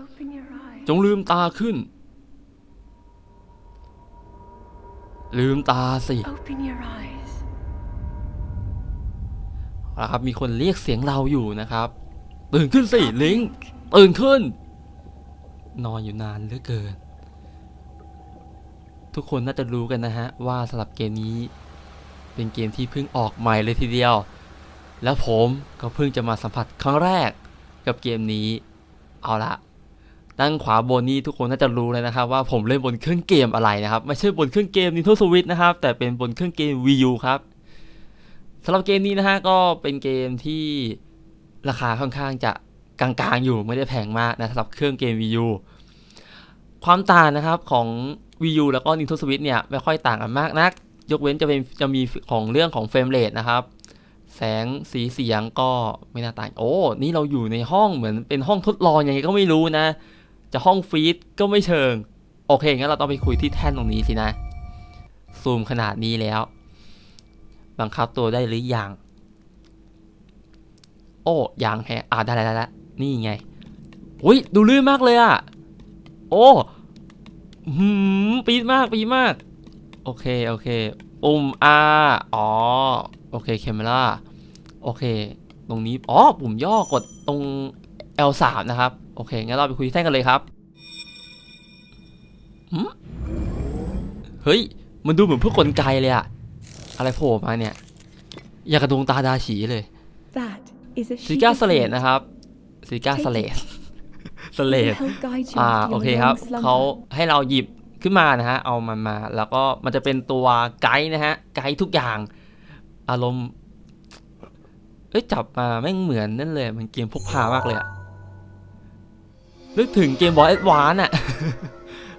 Open your eyes. จงลืมตาขึ้น ลืมตาสิ Open your eyes. เอาละครับ มีคนเรียกเสียงเราอยู่นะครับ ตื่นขึ้นสิ ลิง ตื่นขึ้น นอนอยู่นานเหลือเกิน ทุกคนน่าจะรู้กันนะฮะ ว่าสำหรับเกมนี้ เป็นเกมที่เพิ่งออกใหม่เลยทีเดียว แล้วผมก็เพิ่งจะมาสัมผัสครั้งแรกกับเกมนี้ เอาละ ด้านขวาบนนี้ทุกคนน่าจะรู้เลยนะครับว่าผมเล่นบนเครื่องเกมอะไรนะครับ ไม่ใช่บนเครื่องเกม Nintendo Switch นะครับ แต่เป็นบนเครื่องเกม Wii U ครับสำหรับเกมนี้นะฮะก็เป็นเกมที่ราคาค่อนข้างจะกลางๆอยู่ไม่ได้แพงมากนะสำหรับเครื่องเกม Wii U ความต่างนะครับของ Wii U แล้วก็ Nintendo Switch เนี่ยไม่ค่อยต่างกันมากนัก ยกเว้นจะเป็นจะมีของเรื่องของเฟรมเรทนะครับแสงสีเสียงก็ไม่น่าต่าง โอ้ นี่เราอยู่ในห้องเหมือนเป็นห้องทดลองยังไงก็ไม่รู้นะ จะห้องฟีดก็ไม่เชิง โอเคงั้นเราต้องไปคุยที่แท่นตรงนี้สินะ ซูมขนาดนี้แล้ว บังคับตัวได้หรือยัง โอ้ยังแฮะอ่าได้แล้วแล้วนี่ไงอุ้ยดูลื่นมากเลยอะโอ้หืมปีดมากปีดมาก โอเค โอเคปุ่ม R อ๋อ โอเคเคมราโอเค ตรงนี้ อ๋อ ปุ่มย่อกดตรง L3 นะครับ โอเค งั้นเราไปคุยที่แท่นกันเลยครับหืมเฮ้ย มันดูเหมือนพวกกลไกเลยอะอะไรโผล่มาเนี่ย อยากกระดวงตาดาฉีเลย That is a ซิ sheet ก้า of สเลด flint. นะครับซิก้าสเลดสเล It ด will help guide you อ่า after โอ your เคครับ long slumber. เขาให้เราหยิบขึ้นมานะฮะ เอามันมา แล้วก็มันจะเป็นตัวไกด์นะฮะ ไกด์ทุกอย่าง อารมณ์ เอ้ย จับมาแม่งเหมือนนั่นเลย มันเกมพกพามากเลยอะ นึกถึงเกมบอยแอดวานอะ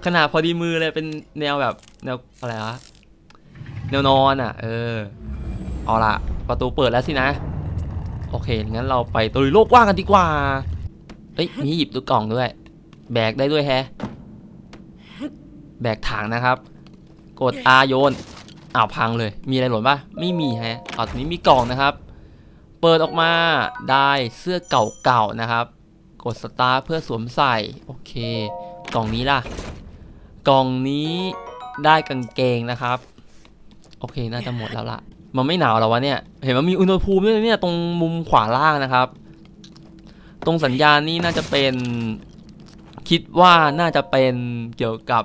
ขนาดพอดีมือเลยเป็นแนวแบบแนวอะไรวะแนวนอนอะเออเอาละประตูเปิดแล้วสินะ โอเคงั้นเราไปตุยโลกกว้างกันดีกว่าเอ้ยมีหยิบลูกกล่องด้วย แบกได้ด้วยแฮะแบกถังนะครับ กด R โยนอ้าวพังเลย มีอะไรหล่นปะไม่มีแฮะเอาทีนี้มีกล่องนะครับ เปิดออกมาได้เสื้อเก่าๆนะครับ กดสตาร์ทเพื่อสวมใส่ โอเค กล่องนี้ล่ะ กล่องนี้ได้กางเกงนะครับ โอเค น่าจะหมดแล้วล่ะ มันไม่หนาวแล้ววะเนี่ย เห็นว่ามีอุณหภูมิด้วยนะเนี่ยตรงมุมขวาล่างนะครับ ตรงสัญญาณนี้น่าจะเป็น คิดว่าน่าจะเป็นเกี่ยวกับ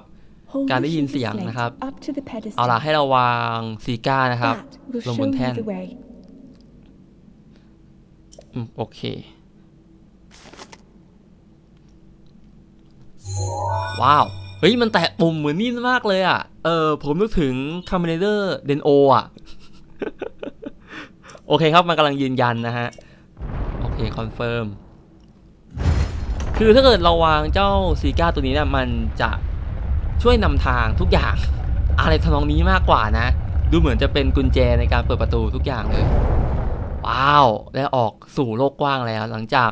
Hold การ the ได้ยิน sheet of เสียง slate นะครับ up to the pedestal. เอาล่ะให้เราวางซีก้านะครับ That will ลง show บน you แท่น the way. อืมโอเค ว้าว เฮ้ย มันแตะปุ่มเหมือนนี่มากเลยอะ เออ ผมนึกถึง c o m m a n d e r d e n o อะ โอเคครับ มันกำลังยืนยันนะฮะ โอเค คอนเฟิร์ม คือถ้าเกิดเราวางเจ้าซีก้าตัวนี้เนี่ยมันจะช่วยนำทางทุกอย่าง อะไรทำนองนี้มากกว่านะ ดูเหมือนจะเป็นกุญแจในการเปิดประตูทุกอย่างเลย ว้าวได้ออกสู่โลกกว้างแล้ว หลังจาก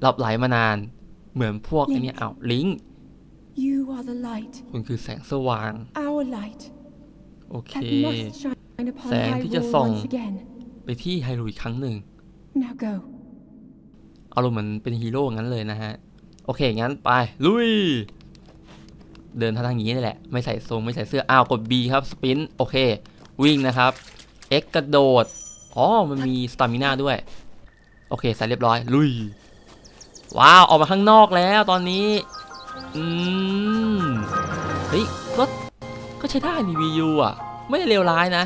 หลับไหลมานาน เหมือนพวกไอ้เนี่ยอ้าวลิง You are the light, คุณคือแสงสว่าง our light, โอเค that must shine upon แสงที่จะ Hyrule ส่อง once again. ไปที่ไฮรูอีกครั้งหนึ่ง Now go. อารมณ์เหมือนเป็นฮีโร่งั้นเลยนะฮะ โอเค งั้นไป ลุย เดินทางนี้นี่แหละ ไม่ใส่ทรงไม่ใส่เสื้อ อ้าว กด B ครับ สปิน โอเค วิ่งนะครับ X กระโดด อ๋อ มันมีสตามิน่าด้วย โอเค ใส่เรียบร้อย ลุย ว้าว ออกมาข้างนอกแล้วตอนนี้ อืม เฮ้ย ก็ ก็ใช้ได้นี่ VU อะ ไม่ได้เลวร้ายนะ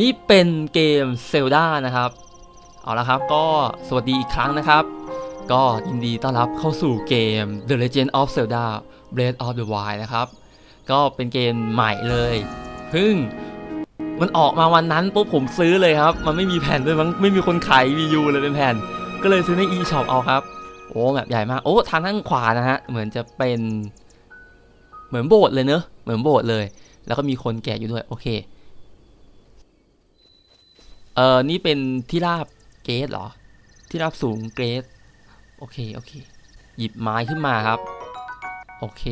นี่เป็นเกมเซลดานะครับ เอาละครับก็สวัสดีอีกครั้งนะครับ ก็ยินดีต้อนรับเข้าสู่เกม The Legend of Zelda Breath of the Wild นะครับ ก็เป็นเกมใหม่เลยพึ่งมันออกมาวันนั้นปุ๊บผมซื้อเลยครับ มันไม่มีแผ่นด้วยมั้งไม่มีคนขาย Wii U เลยเป็นแผ่น ก็เลยซื้อใน eShop เอาครับ โอ้แบบใหญ่มากโอ้ทางข้างขวานะฮะเหมือนจะเป็นเหมือนโบสถ์เลยเนอะเหมือนโบสถ์เลย แล้วก็มีคนแก่อยู่ด้วยโอเคเออนี่เป็นที่ราบเกรดเหรอ ที่ราบสูงเกรดโอเคโอเค หยิบไม้ขึ้นมาครับ โอเค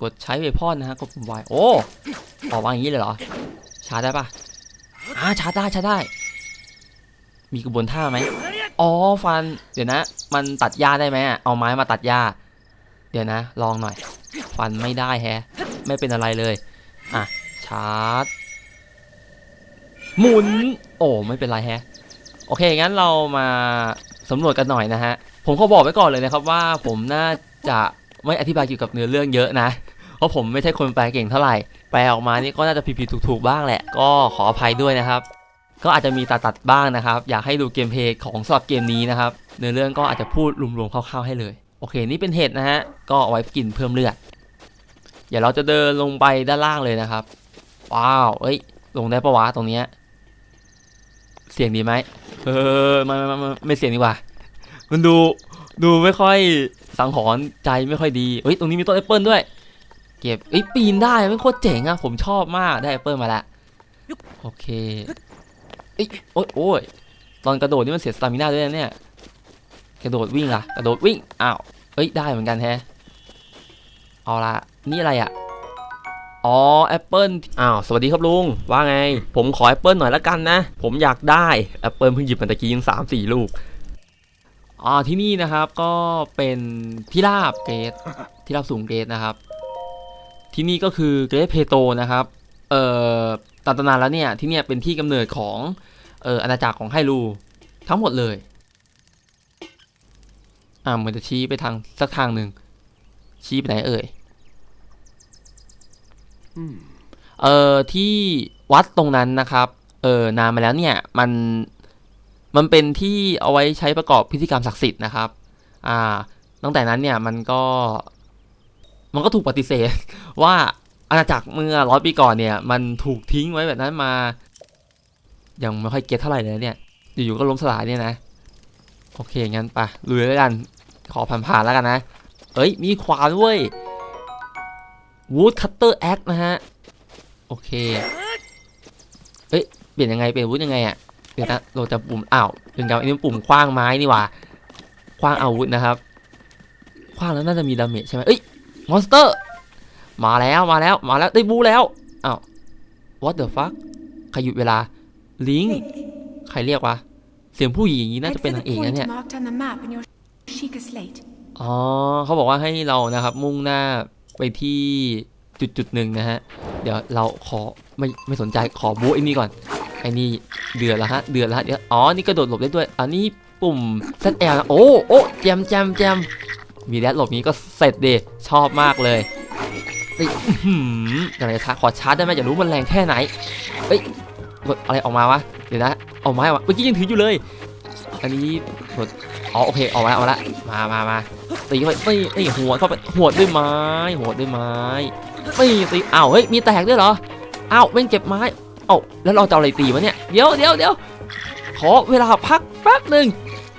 กดใช้เวพอนนะฮะกดปุ่ม Y โอ้ออกมาอย่างนี้เลยเหรอชาร์จได้ปะอ่าชาร์จได้ชาร์จได้ มีกระบวนท่าไหมอ๋อฟัน เดี๋ยวนะ มันตัดหญ้าได้ไหมอะเอาไม้มาตัดหญ้า เดี๋ยวนะ ลองหน่อย ฟันไม่ได้แฮะ ไม่เป็นอะไรเลย อะ ชาร์จ หมุน โอ้ไม่เป็นไรแฮะ โอเค งั้นเรามาสำรวจกันหน่อยนะฮะ ผมขอบอกไว้ก่อนเลยนะครับว่าผมน่าจะไม่อธิบายเกี่ยวกับเนื้อเรื่องเยอะนะ เพราะผมไม่ใช่คนแปลเก่งเท่าไหร่ แปลออกมานี่ก็น่าจะผิดๆถูกๆบ้างแหละ ก็ขออภัยด้วยนะครับ ก็อาจจะมีตัดตัดๆบ้างนะครับ อยากให้ดูเกมเพลย์ของสำหรับเกมนี้นะครับเนื้อเรื่องก็อาจจะพูดรวมๆคร่าวๆให้เลย โอเค นี่เป็นเห็ดนะฮะ ก็เอาไว้กินเพิ่มเลือด เดี๋ยวเราจะเดินลงไปด้านล่างเลยนะครับ ว้าว เอ้ย ลงได้ปะวะตรงเนี้ย เสียงดีไหมเออไม่ไม่ไม่ไม่เสียงดีกว่า มันดูดูไม่ค่อยสังหรณ์ใจไม่ค่อยดีเฮ้ย ตรงนี้มีต้นแอปเปิลด้วย เก็บเอ้ยปีนได้ไมันโคตรเจ๋งอะผมชอบมากได้แอปเปิลมาแล้วโอเค เอ้ยโอ๊ยโอ้ยตอนกระโดดนี่มันเสียสตามิน่าด้วยนะเนี่ย กระโดดวิ่งล่ะ กระโดดวิ่ง อ้าว เอ้ย ได้เหมือนกันแฮะ เอาละ นี่อะไรอะอ๋อ แอปเปิลอ้าว สวัสดีครับลุง ว่าไง ผมขอแอปเปิลหน่อยละกันนะ ผมอยากได้ แอปเปิลเพิ่งหยิบมาตะกี้ยังสามสี่ลูก อ่า ที่นี่นะครับก็เป็นที่ราบเกรดที่ราบสูงเกรดนะครับ ที่นี่ก็คือเกรดเพโตนะครับ เอ่อ ตามตำนานแล้วเนี่ยที่เนี่ยเป็นที่กำเนิดของเอ่ออาณาจักรของไฮรูทั้งหมดเลยอ่าเหมือนจะชี้ไปทางสักทางหนึ่งชี้ไปไหนเอ่ยเอ่อที่วัดตรงนั้นนะครับ เออนานมาแล้วเนี่ยมันมันเป็นที่เอาไว้ใช้ประกอบพิธีกรรมศักดิ์สิทธิ์นะครับ อ่า ตั้งแต่นั้นเนี่ยมันก็ มันก็ถูกปฏิเสธว่า อาณาจักรเมื่อร้อยปีก่อนเนี่ย มันถูกทิ้งไว้แบบนั้นมา ยังไม่ค่อยเก็ตเท่าไหร่เลยเนี่ยอยู่ๆก็ล้มสลายเนี่ยนะ โอเคงั้นไปลุยแล้วกัน ขอผ่านๆแล้วกันนะ เอ้ย มีขวานเว้ย Wood Cutter Axe นะฮะ โอเค เอ้ย เปลี่ยนยังไง เปลี่ยนวุธยังไงอะเดี๋ยวนะเราจะปุ่มอ้าวเป็นการอันนี้มันปุ่มคว้างไม้นี่ว่าคว้างอาวุธนะครับ คว้างแล้วน่าจะมีดาเมจใช่ไหมเอ้ย มอนสเตอร์ มาแล้วมาแล้วมาแล้วได้บูแล้วอ้าว what the fuck ใครหยุดเวลาลิง Link. ใครเรียกวะเสียงผู้หญิงอย่างนี้น่า Head จะเป็น for นา the งเอกนะ point เนี่ย marked on the map in your Sheikah slate. อ๋อเขาบอกว่าให้เรานะครับ มุ่งหน้าไปที่จุดจุดๆหนึ่งนะฮะ เดี๋ยวเราขอไม่ไม่สนใจขอบูไอ้นี่ก่อนไอ้นี่เดือดแล้วฮะเดือดแล้วฮะเดี๋ยวอ๋อนี่กระโดดหลบได้ด้วยอันนี้ปุ่ม ZL นะโอ้โอ้แจมแจมแจมมีแดดหลบนี้ก็เสร็จเดชอบมากเลย เฮ้ยอื้อหืมอะไรชาร์จขอชาร์จได้ไหมอยากรู้มันแรงแค่ไหนเอ้ยกดอะไรออกมาวะเดี๋ยวนะเอาไม้ออกมาเมื่อกี้ยังถืออยู่เลยอันนี้กดอ๋อโอเคออกมาแล้วออกมาล้วมามามาตีเข้าไปตีตีหัวเข้าไปหัวด้วยไม้หัวด้วยไม้ตีตีอ้าวเฮ้ยมีแตกด้วยเหรออ้าวแม่งเก็บไม้เอ้าแล้วเราจะอะไรตีวะเนี่ยเดี๋ยวเดี๋ยวเดี๋ยวขอเวลาพักแป๊บหนึ่ง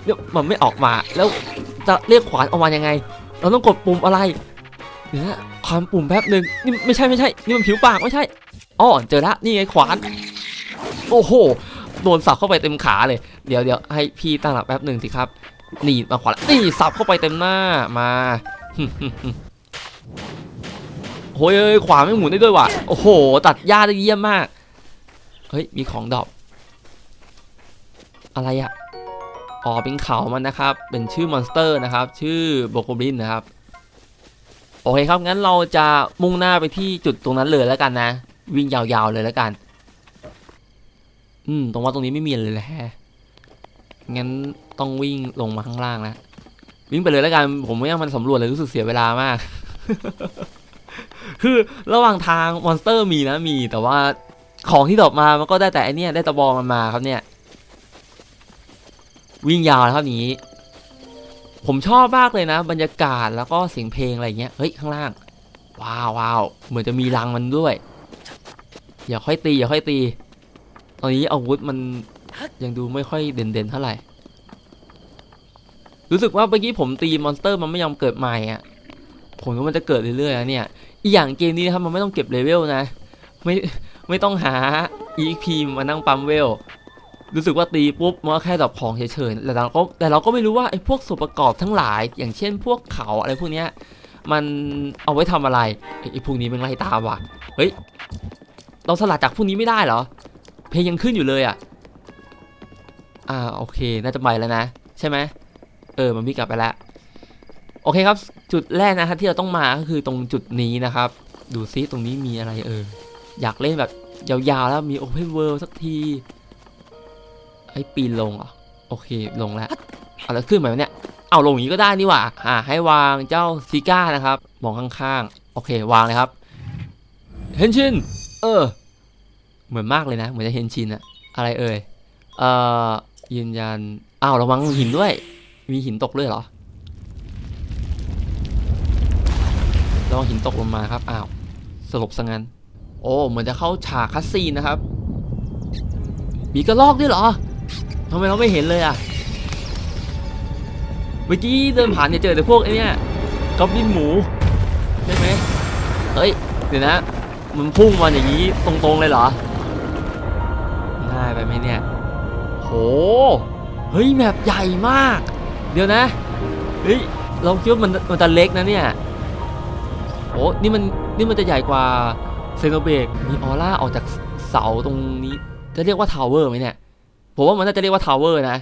เดี๋ยวมันไม่ออกมาแล้วจะเรียกขวานออกมายังไง เราต้องกดปุ่มอะไร ดี๋ยวความปุ่มแป๊บหนึ่งนี่ไม่ใช่ไม่ใช่ นี่มันผิวปากไม่ใช่อ๋อเจอละนี่ไงขวาน โอ้โหโดนสับเข้าไปเต็มขาเลย เดี๋ยวเดี๋ยวให้พี่ตั้งหลักแป๊บหนึ่งสิครับ นี่มาขวานนี่สับเข้าไปเต็มหน้ามาโอ้ยขวานไม่หมุนได้ด้วยว่ะโอ้โห ตัดหญ้าได้เยี่ยมมาก เฮ้ย มีของดรอปอะไรอะอ๋อเป็นเขามันนะครับ เป็นชื่อมอนสเตอร์นะครับ ชื่อโบโกบลินนะครับ โอเคครับงั้นเราจะมุ่งหน้าไปที่จุดตรงนั้นเลยแล้วกันนะ วิ่งยาวๆเลยแล้วกัน อืม ตรงว่าตรงนี้ไม่มีเลยแฮะงั้นต้องวิ่งลงมาข้างล่างนะวิ่งไปเลยแล้วกันผมไม่อยากมันสำรวจเลยรู้สึกเสียเวลามาก คือระหว่างทางมอนสเตอร์มีนะมี แต่ว่าของที่ดรอปมามันก็ได้แต่อันเนี้ยได้ตะบองมันมาครับเนี่ย วิ่งยาวแล้วครับนี้ ผมชอบมากเลยนะ บรรยากาศแล้วก็เสียงเพลงอะไรเงี้ย เฮ้ย ข้างล่าง ว้าวว้าวเหมือนจะมีรังมันด้วย อย่าค่อยตี อย่าค่อยตี ตอนนี้อาวุธมันยังดูไม่ค่อยเด่นๆเท่าไหร่ รู้สึกว่าเมื่อกี้ผมตีมอนสเตอร์มันไม่ยอมเกิดใหม่อะ ผมว่ามันจะเกิดเรื่อยๆนะเนี่ย อีกอย่างเกมนี้นะครับมันไม่ต้องเก็บเลเวลนะ ไม่ไม่ต้องหา EXP มานั่งปั๊มเวล รู้สึกว่าตีปุ๊บมันก็แค่ดรอปของเฉยๆแต่เราก็แต่เราก็ไม่รู้ว่าไอ้พวกส่วนประกอบทั้งหลาย อย่างเช่น พวกเขาอะไรพวกเนี้ยมันเอาไว้ทำอะไรไอ้พวกนี้มันไล่ตามว่ะเฮ้ยเราสลัดจากพวกนี้ไม่ได้เหรอ เพลงยังขึ้นอยู่เลยอะอ่าโอเคน่าจะไปแล้วนะ ใช่ไหมเออมันวิ่งกลับไปแล้วโอเคครับ จุดแรกนะครับที่เราต้องมาก็คือตรงจุดนี้นะครับ ดูซิตรงนี้มีอะไรเอออยากเล่นแบบยาวๆแล้วมีโอเพนเวิลด์สักที ไอ้ปีนลงเหรอะโอเคลงแล้วเอาแล้วขึ้นไหมเนี่ยเอาลงอย่างนี้ก็ได้นี่หว่าอ่าให้วางเจ้าซิก้านะครับมองข้างๆโอเควางเลยครับเฮนชินเออ เหมือนมากเลยนะ เหมือนจะเฮนชินอะอะไรเอ่ยเอ่อยืนยันอ้าวระวังหินด้วย มีหินตกด้วยเหรอระวังหินตกลงมาครับอ้าวสลบซะงั้น โอ้เหมือนจะเข้าฉากคัสซีนนะครับ มีกระลอกด้วยเหรอ ทำไมเราไม่เห็นเลยอะ เมื่อกี้เดินผ่านเนี่ยเจอแต่พวกไอ้เนี่ยกอบลินหมูใช่ไหมเฮ้ย เดี๋ยวนะ มันพุ่งมาอย่างนี้ตรงๆเลยเหรอ ง่ายไปไหมเนี่ย โห เฮ้ยแมปใหญ่มาก เดี๋ยวนะ เฮ้ย เราคิดว่ามันมันจะเล็กนะเนี่ยโอ้นี่มันนี่มันจะใหญ่กว่าเซโนเบกมีออร่าออกจากเสาตรงนี้ จะเรียกว่าทาวเวอร์ไหมเนี่ย ผมว่ามันน่าจะเรียกว่าทาวเวอร์นะ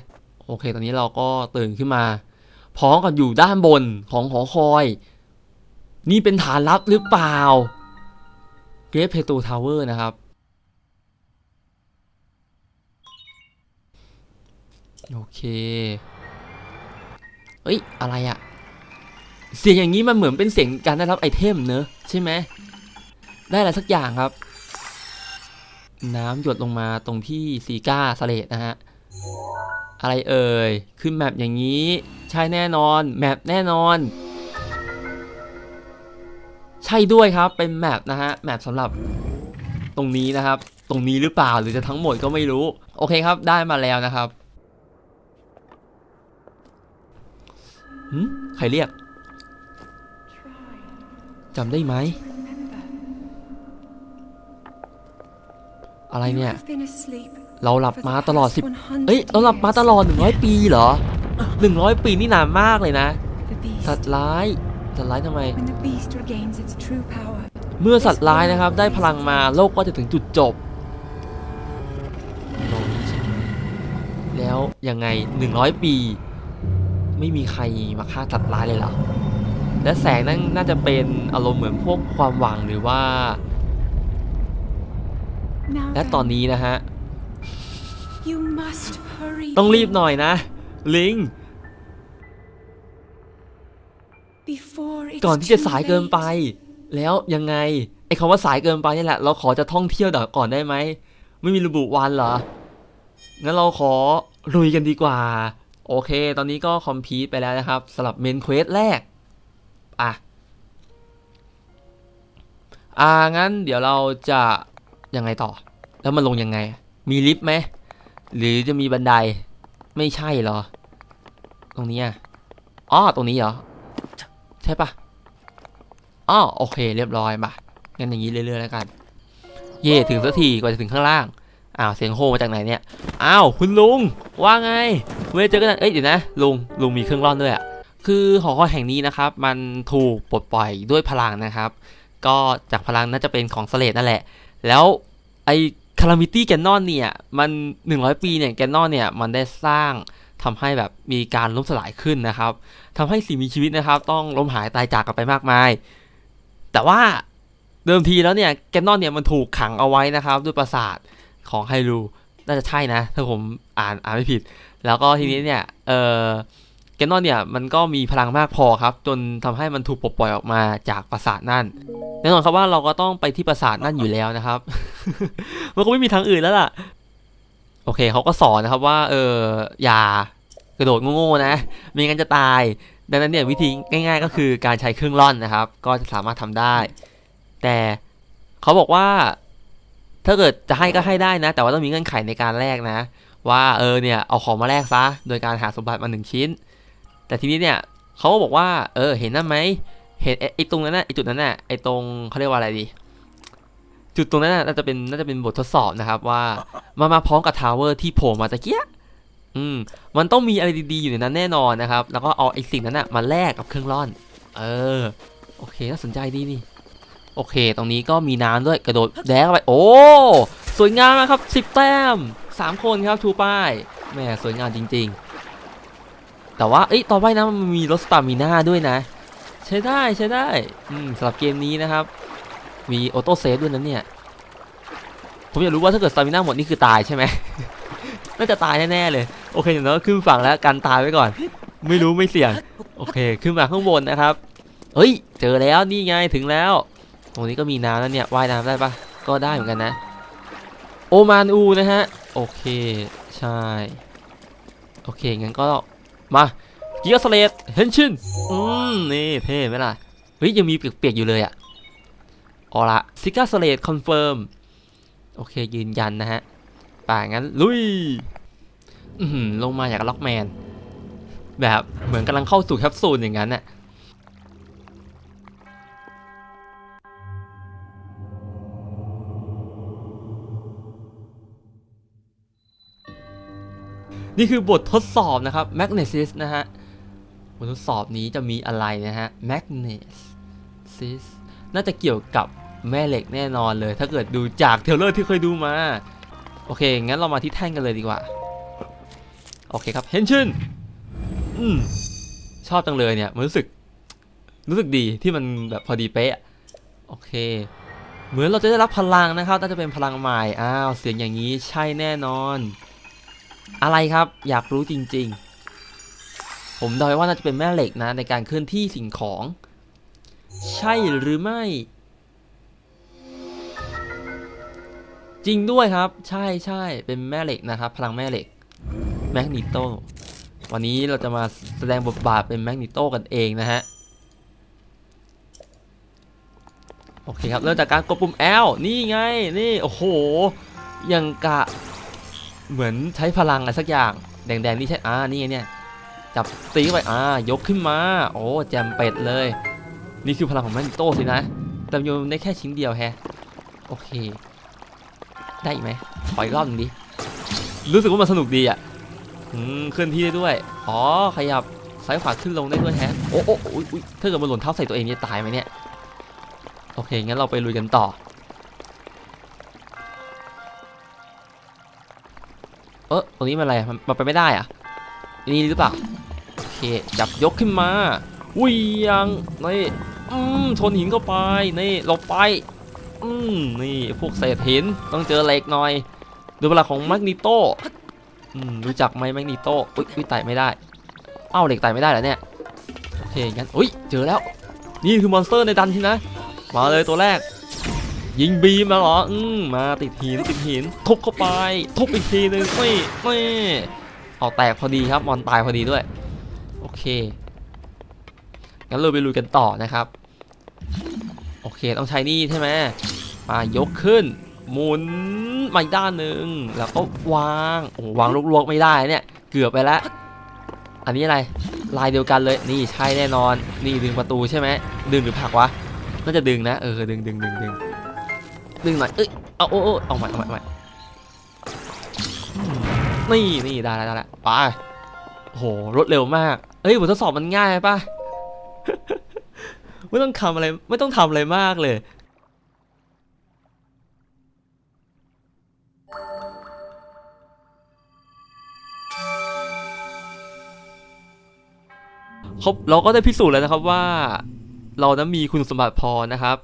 โอเค ตอนนี้เราก็ตื่นขึ้นมา พร้อมกับอยู่ด้านบนของหอคอย นี่เป็นฐานลับหรือเปล่าเกรฟเพตูทาวเวอร์นะครับ โอเค เอ้ย อะไรอะเสียงอย่างนี้มันเหมือนเป็นเสียงการได้รับไอเทมเนอะใช่ไหม ได้อะไรสักอย่างครับ น้ำหยดลงมาตรงที่ซีก้าสเลดนะฮะ อะไรเอ่ย ขึ้นแมปอย่างนี้ ใช่แน่นอน แมปแน่นอน ใช่ด้วยครับ เป็นแมปนะฮะ แมปสำหรับตรงนี้นะครับ ตรงนี้หรือเปล่าหรือจะทั้งหมดก็ไม่รู้ โอเคครับ ได้มาแล้วนะครับหืมใครเรียกจำได้ไหม อะไรเนี่ย เราหลับมาตลอดสิบเอ้ย เราหลับมาตลอดหนึ่งร้อยปีเหรอหนึ่งร้อยปีนี่นานมากเลยนะ สัตว์ร้าย สัตว์ร้ายทำไม When the beast regains its true power, เมื่อสัตว์ร้ายนะครับ ได้พลังมาโลกก็จะถึงจุดจบโลกนี้ใช่ไหมแล้วยังไง100ปี ไม่มีใครมาฆ่าสัตว์ร้ายเลยเหรอ และแสงนั่นน่าจะเป็นอารมณ์เหมือนพวกความหวังหรือว่า now และตอน then, นี้นะฮะ you must hurry. ต้องรีบหน่อยนะ ลิง before it's ก่อนที่จะ too สายเกินไป late. แล้วยังไง ไอ้คำว่าสายเกินไปนี่แหละ เราขอจะท่องเที่ยวเดี๋ยวก่อนได้ไหม ไม่มีระบุวันเหรอ งั้นเราขอลุยกันดีกว่า โอเค ตอนนี้ก็คอมพลีทไปแล้วนะครับสำหรับเมนเควสแรก อะ อ่า งั้นเดี๋ยวเราจะ ยังไงต่อ แล้วมันลงยังไง มีลิฟต์ไหมหรือจะมีบันไดไม่ใช่เหรอ ตรงนี้อะอ๋อตรงนี้เหรอ ใช่ปะอ๋อโอเค เรียบร้อยมางั้นอย่างนี้เรื่อยๆแล้วกัน เย่ถึงสักทีกว่าจะถึงข้างล่างอ้าวเสียงโฮมาจากไหนเนี่ยอ้าวคุณลุงว่าไงเว้เจอกันเอ้ยเดี๋ยวนะลุงลุงมีเครื่องร่อนด้วยอะคือหอคอยแห่งนี้นะครับ มันถูกปลดปล่อยด้วยพลังนะครับ ก็จากพลังน่าจะเป็นของสเลดนั่นแหละ แล้วไอคารามิตี้แกนนอนเนี่ยมัน 100 ปีเนี่ยแกนนอนเนี่ยมันได้สร้างทำให้แบบมีการล้มสลายขึ้นนะครับทำให้สิ่งมีชีวิตนะครับ ต้องล้มหายตายจากกันไปมากมาย แต่ว่าเดิมทีแล้วเนี่ยแกนนอนเนี่ยมันถูกขังเอาไว้นะครับ ด้วยปราสาทของไฮรูน่าจะใช่นะ ถ้าผมอ่านอ่านไม่ผิด แล้วก็ทีนี้เนี่ยเออ แกนนอนเนี่ยมันก็มีพลังมากพอครับ จนทำให้มันถูกปลดปล่อยออกมาจากปราสาทนั่นแน่นอนครับว่าเราก็ต้องไปที่ปราสาทนั่นอยู่แล้วนะครับ มันก็ไม่มีทางอื่นแล้วล่ะ โอเคเขาก็สอนนะครับว่า เอออย่ากระโดดโง่ๆนะไม่งั้นจะตาย ดังนั้นเนี่ยวิธีง่าย ๆ ก็คือการใช้เครื่องร่อนนะครับ ก็จะสามารถทำได้ แต่เขาบอกว่า ถ้าเกิดจะให้ก็ให้ได้นะ แต่ว่าต้องมีเงื่อนไขในการแลกนะ ว่าเออเนี่ยเอาของมาแลกซะ โดยการหาสมบัติมาหนึ่งชิ้น แต่ทีนี้เนี่ยเขาก็บอกว่า เออ เห็นนั่นไหมเห็นไอ้ตรงนั้นน่ะไอ้จุดนั้นน่ะไอ้ตรงเขาเรียกว่าอะไรดีจุดตรงนั้นน่ะน่าจะเป็นน่าจะเป็นบททดสอบนะครับว่ามามาพร้อมกับทาวเวอร์ที่โผล่มาตะเกียะอืมมันต้องมีอะไรดีๆอยู่ในนั้นแน่นอนนะครับ แล้วก็เอาไอ้สิ่งนั้นน่ะมาแลกกับเครื่องร่อน เออ โอเคน่าสนใจดีนี่ โอเค ตรงนี้ก็มีน้ำด้วยกระโดดแดกเข้าไป โอ้ สวยงามนะครับสิบแต้มสามคนครับชูป้ายแม่สวยงามจริง ๆ แต่ว่าเอ้ยตอนว่ายน้ำมันมีรถสตามิน่าด้วยนะ ใช้ได้ใช้ได้อืมสำหรับเกมนี้นะครับ มีออโต้เซฟด้วยนะเนี่ย ผมอยากรู้ว่าถ้าเกิดสตามิน่าหมดนี่คือตายใช่ไหม น่าจะตายแน่ๆเลย โอเคอย่างน้อยขึ้นฝั่งแล้วกันตายไว้ก่อน ไม่รู้ไม่เสี่ยง โอเคขึ้นมาข้างบนนะครับเฮ้ย เจอแล้วนี่ไงถึงแล้ว ตรงนี้ก็มีน้ำแล้วเนี่ยว่ายน้ำได้ปะก็ได้เหมือนกันนะ โอมานอูนะฮะ โอเค ใช่ โอเคงั้นก็ มากิกาสเลดเฮนชินอืมนี่เท่ไหมล่ะเฮ้ยยังมีเปียกๆอยู่เลยอะเอาละซิกาสเลดคอนเฟิร์มโอเคยืนยันนะฮะป่างั้นลุยอือหือลงมาจากล็อกแมน แบบเหมือนกำลังเข้าสู่แคปซูลอย่างนั้นน่ะ นี่คือบททดสอบนะครับ Magnesis นะฮะ บททดสอบนี้จะมีอะไรนะฮะ Magnesis น่าจะเกี่ยวกับแม่เหล็กแน่นอนเลย ถ้าเกิดดูจากเทเลอร์ที่เคยดูมา โอเค งั้นเรามาที่แท่นกันเลยดีกว่า โอเคครับเฮนชินอืมชอบจังเลยเนี่ย มันรู้สึก รู้สึกดีที่มันแบบพอดีเป๊ะ โอเค เหมือนเราจะได้รับพลังนะครับ น่าจะเป็นพลังใหม่ อ้าว เสียงอย่างนี้ใช่แน่นอน อะไรครับอยากรู้จริง ๆ ผมเดาว่าน่าจะเป็นแม่เหล็กนะในการเคลื่อนที่สิ่งของ ใช่หรือไม่ จริงด้วยครับ ใช่ใช่เป็นแม่เหล็กนะครับ พลังแม่เหล็กแมกนิโตวันนี้เราจะมาแสดงบทบาทเป็นแมกนิโตกันเองนะฮะโอเคครับเริ่มจากการกดปุ่ม L นี่ไง นี่ โอ้โห ยังกะ เหมือนใช้พลังอะไรสักอย่าง แดงๆนี่ใช่อ่านี่ไงเนี่ยจับตีไปอ่ายกขึ้นมา โอ้แจมเป็ดเลย นี่คือพลังของแมนโตสินะแต่โยนได้แค่ชิ้นเดียวแฮะโอเค ได้ไหมขออีกรอบหนึงดิรู้สึกว่ามันสนุกดีอะอืมเคลื่อนที่ได้ด้วย อ๋อขยับซ้ายขวาขึ้นลงได้ด้วยแฮะโอ้โอ้โอ้ยถ้าเกิดมันหล่นทับใส่ตัวเองจะตายไหมเนี่ยโอเคงั้นเราไปลุยกันต่อ ออตรงนี้มันอะไรมันไปไม่ได้อะนี่หรือเปล่าโอเคจับยกขึ้นมาอุ้ยยังนี่อืมชนหินเข้าไปนี่หลบไปอืมนี่พวกเศษหินต้องเจอเหล็กหน่อยดูพลังของแมกนิโตอืมรู้จักไหมแมกนิโตอุ้ยอุ้ยไต่ไม่ได้เอ้าเหล็กไต่ไม่ได้เหรอเนี่ยโอเคงั้นอุ้ยเจอแล้วนี่คือมอนสเตอร์ในดันทีนะมาเลยตัวแรก ยิงบีมาเหรอ อืมมาติดหินติดหิน ทุบเข้าไป ทุบอีกทีหนึ่งไม่ไม่เอาแตกพอดีครับมอนตายพอดีด้วย โอเค งั้นเราไปลุยกันต่อนะครับ โอเคต้องใช้นี่ใช่ไหมมายกขึ้น หมุนมาอีกด้านหนึ่งแล้วก็วางโอ้วางลวกๆไม่ได้เนี่ย เกือบไปแล้ว อันนี้อะไรลายเดียวกันเลยนี่ใช่แน่นอน นี่ดึงประตูใช่ไหมดึงหรือผลักวะน่าจะดึงนะเออดึงดึงดึงดึง ดึงหน่อยเอ้ยเอาโอ้เอาใหม่เอาใหม่เอาใหม่นี่นี่ได้แล้วได้แล้วไปโหรวดเร็วมากเอ้ยบททดสอบมันง่ายปะไม่ต้องทำอะไรไม่ต้องทำอะไรมากเลยครบเราก็ได้พิสูจน์แล้วนะครับว่า เรานั้นมีคุณสมบัติพอนะครับ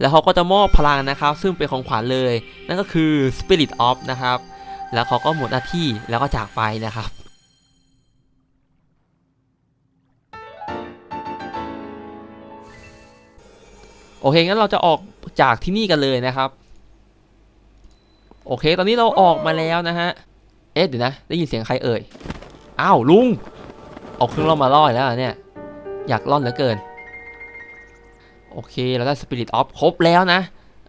แล้วเขาก็จะมอบพลังนะครับ ซึ่งเป็นของขวัญเลย นั่นก็คือ Spirit of นะครับ แล้วเขาก็หมดหน้าที่แล้วก็จากไปนะครับโอเคงั้นเราจะออกจากที่นี่กันเลยนะครับ โอเค ตอนนี้เราออกมาแล้วนะฮะเอ๊ะเดี๋ยวนะ ได้ยินเสียงใครเอ่ยอ้าวลุงเอาเครื่องล่อนมาล่ออีแล้วเหรอเนี่ย อยากล่อนเหลือเกิน โอเค เราได้ Spirit of ครบแล้วนะ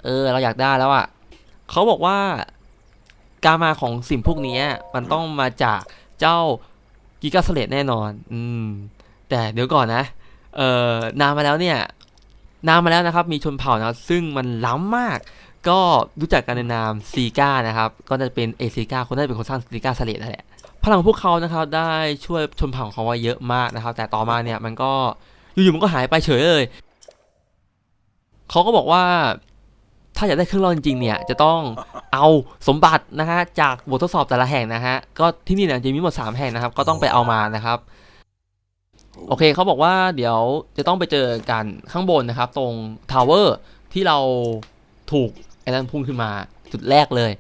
เออ เราอยากได้แล้วอะ่ะเขาบอกว่า การมาของสิ่งพวกนี้มันต้องมาจากเจ้ากิกาสเลตแน่นอน อืม แต่เดี๋ยวก่อนนะ เอ่อนานมาแล้วเนี่ย นานมาแล้วนะครับ มีชนเผ่านะครับซึ่งมันล้ำมาก ก็รู้จักกันในนามซีกานะครับ ก็จะเป็นเอซีกาคนนั้นเป็นคนสร้างซีกาสเลตนั่นแหละ พลังของพวกเขานะครับ ได้ช่วยชนเผ่าของเขาไว้เยอะมากนะครับ แต่ต่อมาเนี่ยมันก็อยู่ๆมันก็หายไปเฉยเลย เขาก็บอกว่าถ้าอยากได้เครื่องรางจริงๆเนี่ยจะต้องเอาสมบัตินะฮะจากบททดสอบแต่ละแห่งนะฮะก็ที่นี่เนี่ยจะมีหมด3แห่งนะครับ ก็ต้องไปเอามานะครับ โอเคเขาบอกว่าเดี๋ยวจะต้องไปเจอกันข้างบนนะครับ ตรงทาวเวอร์ที่เราถูกไอ้นั้นพุ่งขึ้นมาจุดแรกเลย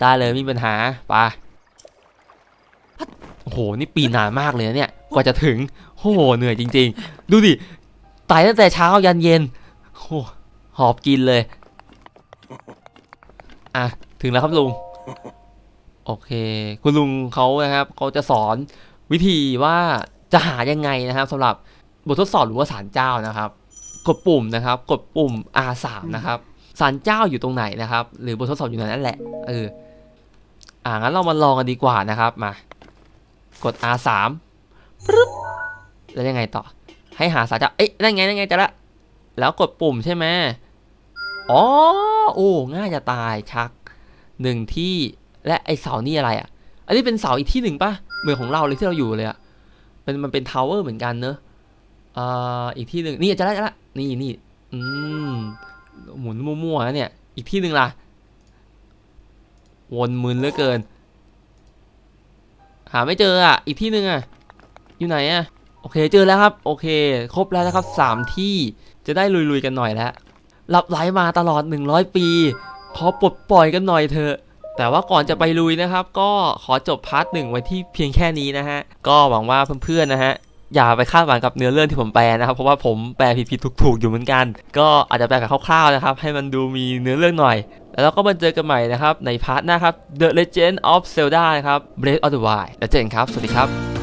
ได้เลยไม่มีปัญหาไปโอ้โหนี่ปีนนานมากเลยเนี่ยกว่าจะถึงโอ้โหเหนื่อยจริง ๆ ดูดิไต่ตั้งแต่เช้ายันเย็นโอ้ หอบกินเลย อะ ถึงแล้วครับลุง โอเค คุณลุงเขานะครับเขาจะสอนวิธีว่าจะหายังไงนะครับสำหรับบททดสอบหรือว่าสารเจ้านะครับ กดปุ่มนะครับ กดปุ่ม R3 นะครับสารเจ้าอยู่ตรงไหนนะครับ หรือบททดสอบอยู่ในนั้นแหละเอออ่างั้นเรามาลองกันดีกว่านะครับมากด R3 ปึ๊บแล้วยังไงต่อ ให้หาสารเจ้าเอ๊ะนั่นไงนั่นไงจะละแล้วกดปุ่มใช่ไหม อ๋อ โอ้ ง่ายจะตายชักหนึ่งที่และไอเสานี่อะไรอะ อันนี้เป็นเสาอีกที่หนึ่งปะเหมือนของเราเลยที่เราอยู่เลยอะเป็นมันเป็นทาวเวอร์เหมือนกันเนอะอ่าอีกที่หนึ่งนี่จะละจะละนี่นี่อืมหมุนมั่วๆนะเนี่ย อีกที่หนึ่งล่ะ วนมึนเหลือเกิน หาไม่เจออะ อีกที่หนึ่งอะ อยู่ไหนอะ โอเคเจอแล้วครับ โอเค ครบแล้วนะครับสามที่จะได้ลุยๆกันหน่อยแล้ว หลับไหลมาตลอด 100 ปี ขอปลดปล่อยกันหน่อยเถอะแต่ว่าก่อนจะไปลุยนะครับ ก็ขอจบพาร์ทหนึ่งไว้ที่เพียงแค่นี้นะฮะ ก็หวังว่าเพื่อนๆนะฮะอย่าไปคาดหวังกับเนื้อเรื่องที่ผมแปลนะครับ เพราะว่าผมแปลผิดๆถูกๆอยู่เหมือนกัน ก็อาจจะแปลแบบคร่าวๆนะครับ ให้มันดูมีเนื้อเรื่องหน่อย แล้วเราก็มาเจอกันใหม่นะครับ ในพาร์ทหน้าครับ The Legend of Zelda นะครับ Breath of the Wild แล้วเจอกันครับ สวัสดีครับ